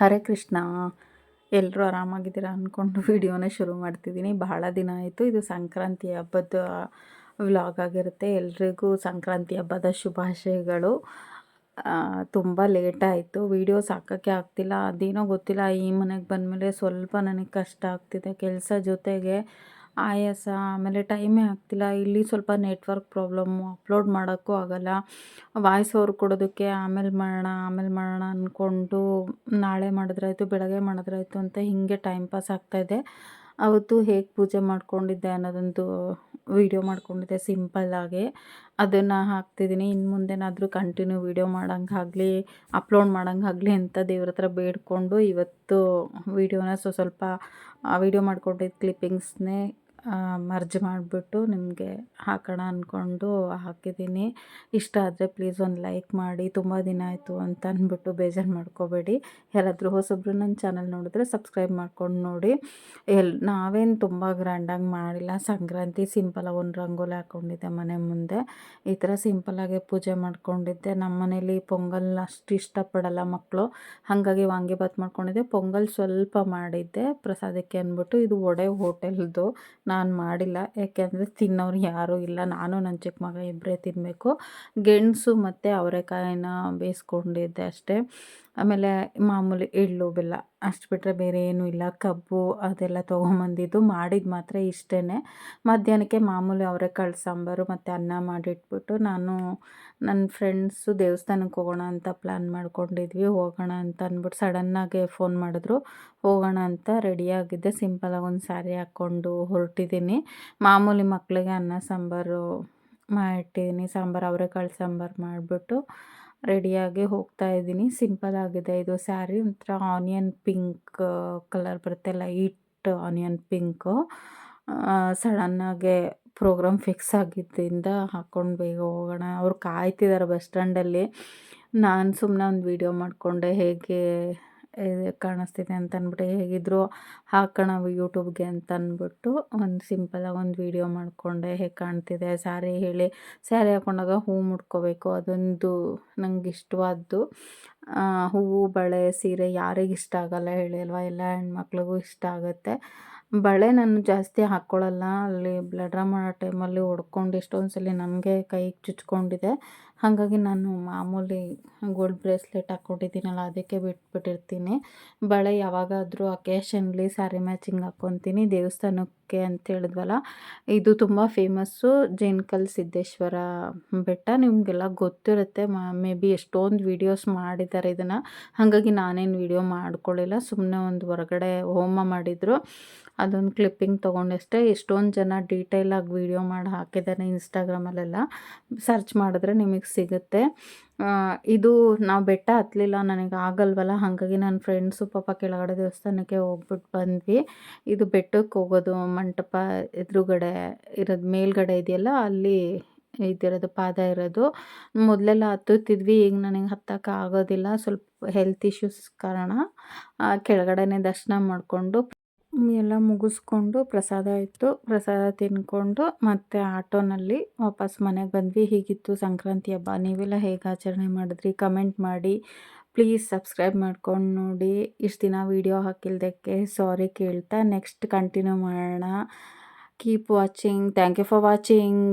ಹರೇ ಕೃಷ್ಣ. ಎಲ್ಲರೂ ಆರಾಮಾಗಿದ್ದೀರಾ ಅಂದ್ಕೊಂಡು ವಿಡಿಯೋನ ಶುರು ಮಾಡ್ತಿದ್ದೀನಿ. ಬಹಳ ದಿನ ಆಯಿತು, ಇದು ಸಂಕ್ರಾಂತಿ ಹಬ್ಬದ ವ್ಲಾಗ್ ಆಗಿರುತ್ತೆ. ಎಲ್ರಿಗೂ ಸಂಕ್ರಾಂತಿ ಹಬ್ಬದ ಶುಭಾಶಯಗಳು. ತುಂಬ ಲೇಟ್ ಆಯಿತು. ವೀಡಿಯೋಸ್ ಹಾಕೋಕ್ಕೆ ಆಗ್ತಿಲ್ಲ. ಅದೇನೋ ಗೊತ್ತಿಲ್ಲ. ಈ ಮನೆಗೆ ಬಂದಮೇಲೆ ಸ್ವಲ್ಪ ನನಗೆ ಕಷ್ಟ ಆಗ್ತಿದೆ. ಕೆಲಸ ಜೊತೆಗೆ ಆಯಾಸ, ಆಮೇಲೆ ಟೈಮೇ ಆಗ್ತಿಲ್ಲ. ಇಲ್ಲಿ ಸ್ವಲ್ಪ ನೆಟ್ವರ್ಕ್ ಪ್ರಾಬ್ಲಮ್ಮು ಅಪ್ಲೋಡ್ ಮಾಡೋಕ್ಕೂ ಆಗಲ್ಲ. ವಾಯ್ಸ್ ಓವರ್ ಕೊಡೋದಕ್ಕೆ ಆಮೇಲೆ ಮಾಡೋಣ ಆಮೇಲೆ ಮಾಡೋಣ ಅಂದ್ಕೊಂಡು ನಾಳೆ ಮಾಡಿದ್ರಾಯ್ತು, ಬೆಳಗ್ಗೆ ಮಾಡಿದ್ರಾಯ್ತು ಅಂತ ಹೀಗೆ ಟೈಮ್ ಪಾಸ್ ಆಗ್ತಾಯಿದೆ ಅವತ್ತು ಹೇಗೆ ಪೂಜೆ ಮಾಡ್ಕೊಂಡಿದ್ದೆ ಅನ್ನೋದೊಂದು ವೀಡಿಯೋ ಮಾಡ್ಕೊಂಡಿದ್ದೆ ಸಿಂಪಲ್ಲಾಗಿ ಅದನ್ನು ಹಾಕ್ತಿದ್ದೀನಿ. ಇನ್ನು ಮುಂದೆನಾದರೂ ಕಂಟಿನ್ಯೂ ವೀಡಿಯೋ ಮಾಡೋಂಗಾಗಲಿ ಅಪ್ಲೋಡ್ ಮಾಡೋಂಗಾಗಲಿ ಅಂತ ದೇವ್ರ ಹತ್ರ ಬೇಡ್ಕೊಂಡು ಇವತ್ತು ವೀಡಿಯೋನ ಸ್ವಲ್ಪ ವೀಡಿಯೋ ಮಾಡಿಕೊಂಡಿದ್ದ ಕ್ಲಿಪ್ಪಿಂಗ್ಸ್ನೇ ಮರ್ಜ್ ಮಾಡಿಬಿಟ್ಟು ನಿಮಗೆ ಹಾಕೋಣ ಅಂದ್ಕೊಂಡು ಹಾಕಿದ್ದೀನಿ. ಇಷ್ಟ ಆದರೆ ಪ್ಲೀಸ್ ಒಂದು ಲೈಕ್ ಮಾಡಿ, ತುಂಬ ದಿನ ಆಯಿತು ಅಂತ ಅಂದ್ಬಿಟ್ಟು ಬೇಜಾರು ಮಾಡ್ಕೋಬೇಡಿ. ಯಾರಾದರೂ ಹೊಸೊಬ್ಬರು ನನ್ನ ಚಾನಲ್ ನೋಡಿದ್ರೆ ಸಬ್ಸ್ಕ್ರೈಬ್ ಮಾಡ್ಕೊಂಡು ನೋಡಿ. ಎಲ್, ನಾವೇನು ತುಂಬ ಗ್ರ್ಯಾಂಡಾಗಿ ಮಾಡಿಲ್ಲ. ಸಂಕ್ರಾಂತಿ ಸಿಂಪಲಾಗಿ ಒಂದು ರಂಗೋಲಿ ಹಾಕ್ಕೊಂಡಿದ್ದೆ ಮನೆ ಮುಂದೆ. ಈ ಥರ ಸಿಂಪಲಾಗೆ ಪೂಜೆ ಮಾಡ್ಕೊಂಡಿದ್ದೆ. ನಮ್ಮ ಮನೇಲಿ ಪೊಂಗಲ್ ಅಷ್ಟು ಇಷ್ಟಪಡಲ್ಲ ಮಕ್ಕಳು ಹಾಗಾಗಿ ವಾಂಗಿಭಾತ್ ಮಾಡ್ಕೊಂಡಿದ್ದೆ. ಪೊಂಗಲ್ ಸ್ವಲ್ಪ ಮಾಡಿದ್ದೆ. ಪ್ರಸಾದಕ್ಕೆ ಅಂದ್ಬಿಟ್ಟು ಇದು ಒಡೆ ಹೋಟೆಲ್ದು. ನಾನು ಮಾಡಿಲ್ಲ. ಯಾಕೆಂದರೆ ತಿನ್ನೋರು ಯಾರೂ ಇಲ್ಲ. ನಾನು ನನ್ನ ಚಿಕ್ಕ ಮಗ ಇಬ್ಬರೇ ತಿನ್ನಬೇಕು ಗೆಣಸು ಮತ್ತು ಅವರೆಕಾಯಿನ ಬೇಯಿಸ್ಕೊಂಡಿದ್ದೆ ಅಷ್ಟೇ. ಆಮೇಲೆ ಮಾಮೂಲಿ ಎಳ್ಳು, ಬೆಲ್ಲ ಅಷ್ಟು ಬಿಟ್ಟರೆ ಬೇರೆ ಏನೂ ಇಲ್ಲ. ಕಬ್ಬು ಅದೆಲ್ಲ ತೊಗೊಂಬಂದಿದ್ದು ಮಾಡಿದ ಮಾತ್ರ ಇಷ್ಟೇ ಮಧ್ಯಾಹ್ನಕ್ಕೆ ಮಾಮೂಲಿ ಅವರೆಕಾಳು ಸಾಂಬಾರು ಮತ್ತು ಅನ್ನ ಮಾಡಿಟ್ಬಿಟ್ಟು ನಾನು ನನ್ನ ಫ್ರೆಂಡ್ಸು ದೇವಸ್ಥಾನಕ್ಕೆ ಹೋಗೋಣ ಅಂತ ಪ್ಲ್ಯಾನ್ ಮಾಡ್ಕೊಂಡಿದ್ವಿ. ಹೋಗೋಣ ಅಂತ ಅಂದ್ಬಿಟ್ಟು ಸಡನ್ನಾಗೆ ಫೋನ್ ಮಾಡಿದ್ರು. ಹೋಗೋಣ ಅಂತ ರೆಡಿಯಾಗಿದ್ದೆ ಸಿಂಪಲಾಗಿ ಒಂದು ಸ್ಯಾರಿ ಹಾಕ್ಕೊಂಡು ಹೊರಟಿದ್ದೀನಿ. ಮಾಮೂಲಿ ಮಕ್ಕಳಿಗೆ ಅನ್ನ, ಸಾಂಬಾರು ಮಾಡಿಟ್ಟಿದ್ದೀನಿ. ಸಾಂಬಾರು, ಅವರೆಕಾಳು ಸಾಂಬಾರು ಮಾಡಿಬಿಟ್ಟು ರೆಡಿಯಾಗಿ ಹೋಗ್ತಾ ಇದ್ದೀನಿ. ಸಿಂಪಲ್ ಆಗಿದೆ. ಇದು ಸ್ಯಾರಿ ಒಂಥರ ಆನಿಯನ್ ಪಿಂಕ್ ಕಲರ್ ಬರುತ್ತೆ. Light onion pink. ಸಡನ್ನಾಗೆ programme fix ಆಗಿದ್ದರಿಂದ ಹಾಕ್ಕೊಂಡು ಬೇಗ ಹೋಗೋಣ. ಅವ್ರು ಕಾಯ್ತಿದ್ದಾರೆ ಬಸ್ ಸ್ಟ್ಯಾಂಡಲ್ಲಿ. ನಾನು ಸುಮ್ಮನೆ ಒಂದು ವೀಡಿಯೋ ಮಾಡಿಕೊಂಡೆ. ಹೇಗೆ ಕಾಣಿಸ್ತಿದೆ ಅಂತ ಅಂದ್ಬಿಟ್ಟು ಹೇಗಿದ್ರು ಹಾಕೋಣ ಯೂಟ್ಯೂಬ್ಗೆ ಅಂತ ಅಂದ್ಬಿಟ್ಟು ಒಂದು ಸಿಂಪಲಾಗಿ ಒಂದು ವೀಡಿಯೋ ಮಾಡಿಕೊಂಡೆ. ಹೇಗೆ ಕಾಣ್ತಿದೆ. ಸ್ಯಾರಿ ಹೇಳಿ ಸ್ಯಾರಿ ಹಾಕೊಂಡಾಗ ಹೂ ಮುಡ್ಕೋಬೇಕು ಅದೊಂದು ನಂಗೆ ಇಷ್ಟವಾದ್ದು. ಹೂವು, ಬಳೆ, ಸೀರೆ ಯಾರಿಗೆ ಇಷ್ಟ ಆಗಲ್ಲ ಹೇಳಿ ಎಲ್ಲ ಹೆಣ್ಮಕ್ಳಿಗೂ ಇಷ್ಟ ಆಗುತ್ತೆ. ಬಳೆ ನಾನು ಜಾಸ್ತಿ ಹಾಕ್ಕೊಳ್ಳಲ್ಲ ಅಲ್ಲಿ ಬ್ಲಡ್ ಡ್ರಾ ಮಾಡೋ ಟೈಮಲ್ಲಿ ಹೊಡ್ಕೊಂಡು ಎಷ್ಟೊಂದು ಸಲ ನನಗೆ ಕೈಗೆ ಚುಚ್ಕೊಂಡಿದೆ. ಹಾಗಾಗಿ ನಾನು ಮಾಮೂಲಿ ಗೋಲ್ಡ್ ಬ್ರೇಸ್ಲೆಟ್ ಹಾಕ್ಕೊಂಡಿದ್ದೀನಲ್ಲ, ಅದಕ್ಕೆ ಬಿಟ್ಬಿಟ್ಟಿರ್ತೀನಿ. ಬಳೆ ಯಾವಾಗಾದರೂ ಅಕೇಶನ್ಲಿ ಸ್ಯಾರಿ ಮ್ಯಾಚಿಂಗ್ ಹಾಕ್ಕೊತೀನಿ. ದೇವಸ್ಥಾನಕ್ಕೆ ಅಂತ ಹೇಳಿದ್ವಲ್ಲ, ಇದು ತುಂಬ ಫೇಮಸ್ಸು. ಜೇನ್ಕಲ್ ಸಿದ್ದೇಶ್ವರ ಬೆಟ್ಟ ನಿಮಗೆಲ್ಲ ಗೊತ್ತಿರುತ್ತೆ. ಮೇ ಬಿ ಎಷ್ಟೊಂದು ವೀಡಿಯೋಸ್ ಮಾಡಿದ್ದಾರೆ ಇದನ್ನು. ಹಾಗಾಗಿ ನಾನೇನು ವೀಡಿಯೋ ಮಾಡ್ಕೊಳ್ಳಿಲ್ಲ. ಸುಮ್ಮನೆ ಒಂದು ಹೊರಗಡೆ ಹೋಮ ಮಾಡಿದರು. ಅದೊಂದು ಕ್ಲಿಪ್ಪಿಂಗ್ ತೊಗೊಂಡಷ್ಟೇ. ಎಷ್ಟೊಂದು ಜನ ಡೀಟೇಲಾಗಿ ವೀಡಿಯೋ ಮಾಡಿ ಹಾಕಿದ್ದಾರೆ ಇನ್ಸ್ಟಾಗ್ರಾಮಲ್ಲೆಲ್ಲ. ಸರ್ಚ್ ಮಾಡಿದ್ರೆ ನಿಮಗೆ ಸಿಗುತ್ತೆ. ಇದು ನಾವು ಬೆಟ್ಟ ಹತ್ತಲಿಲ್ಲ ನನಗೆ ಆಗಲ್ವಲ್ಲ, ಹಾಗಾಗಿ ನನ್ನ ಫ್ರೆಂಡ್ಸು ಪಾಪ ಕೆಳಗಡೆ ದೇವಸ್ಥಾನಕ್ಕೆ ಹೋಗ್ಬಿಟ್ಟು ಬಂದ್ವಿ. ಇದು ಬೆಟ್ಟಕ್ಕೆ ಹೋಗೋದು, ಮಂಟಪ ಎದುರುಗಡೆ ಇರೋದು ಮೇಲ್ಗಡೆ ಇದೆಯಲ್ಲ, ಅಲ್ಲಿ ಇದಿರೋದು ಪಾದ ಇರೋದು. ಮೊದಲೆಲ್ಲ ಹತ್ತುತ್ತಿದ್ವಿ, ಈಗ ನನಗೆ ಹತ್ತಕ್ಕೆ ಆಗೋದಿಲ್ಲ, ಸ್ವಲ್ಪ ಹೆಲ್ತ್ ಇಶ್ಯೂಸ್ ಕಾರಣ ಕೆಳಗಡೆನೇ ದರ್ಶನ ಮಾಡಿಕೊಂಡು ಎಲ್ಲ ಮುಗಿಸ್ಕೊಂಡು ಪ್ರಸಾದ ಇತ್ತು. ಪ್ರಸಾದ ತಿಂದ್ಕೊಂಡು ಮತ್ತೆ ಆಟೋನಲ್ಲಿ ವಾಪಸ್ ಮನೆಗೆ ಬಂದ್ವಿ. ಹೀಗಿತ್ತು ಸಂಕ್ರಾಂತಿ ಹಬ್ಬ. ನೀವೆಲ್ಲ ಹೇಗೆ ಆಚರಣೆ ಮಾಡಿದ್ರಿ? ಕಮೆಂಟ್ ಮಾಡಿ. ಪ್ಲೀಸ್ ಸಬ್ಸ್ಕ್ರೈಬ್ ಮಾಡ್ಕೊಂಡು ನೋಡಿ. ಇಷ್ಟು ದಿನ ವೀಡಿಯೋ ಹಾಕಿಲ್ದಕ್ಕೆ ಸಾರಿ ಕೇಳ್ತಾ. ನೆಕ್ಸ್ಟ್ ಕಂಟಿನ್ಯೂ ಮಾಡೋಣ. Keep watching. Thank you for watching.